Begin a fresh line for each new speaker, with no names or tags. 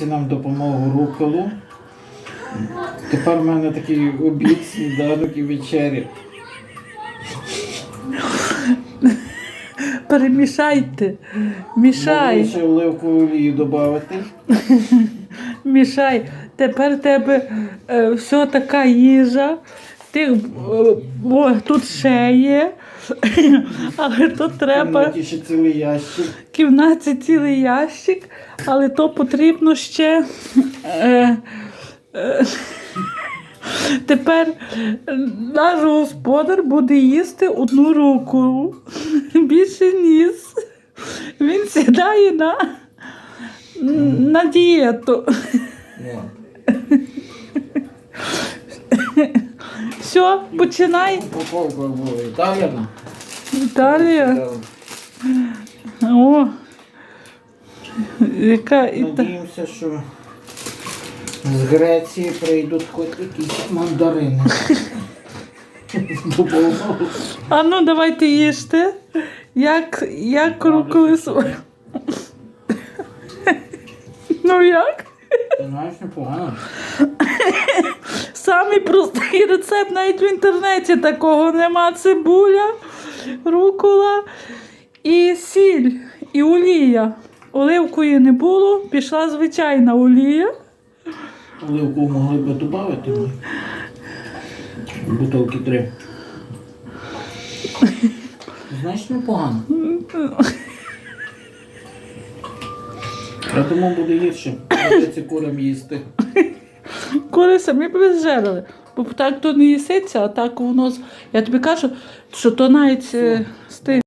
хлопці нам допомогу руколу. Тепер в мене такий обід, сніданок і вечеря.
Перемішайте.
Можна
Мішай,
ще оливкову олію додати.
мішай. Тепер тебе е, все така їжа. Ти, е, о, тут ще є. Але тут треба
Треба... ще цілий ящик.
в кімнаті цілий ящик, але то потрібно ще. Е, е, тепер наш господар буде їсти одну руку, більше ніс. Він сідає на, на дієту. Все, починай.
Упаковка була. Так,
Італія. О. Яка Іта...
Надіємося, що з Греції прийдуть хоч якісь мандарини.
А ну давайте їжте. Як, як свою. Ну як?
Ти знаєш, непогано.
Самий простий рецепт навіть в інтернеті такого нема. Цибуля, рукола і сіль, і олія. Оливкої не було, пішла звичайна олія.
Оливку могли би додати. Бутилки три. Знаєш, непогано. Я тому буде гірше. Доведеться курам їсти.
Кури самі б безжерили. Бо так то не їситься, а так воно. Я тобі кажу, що то навіть е, з тим.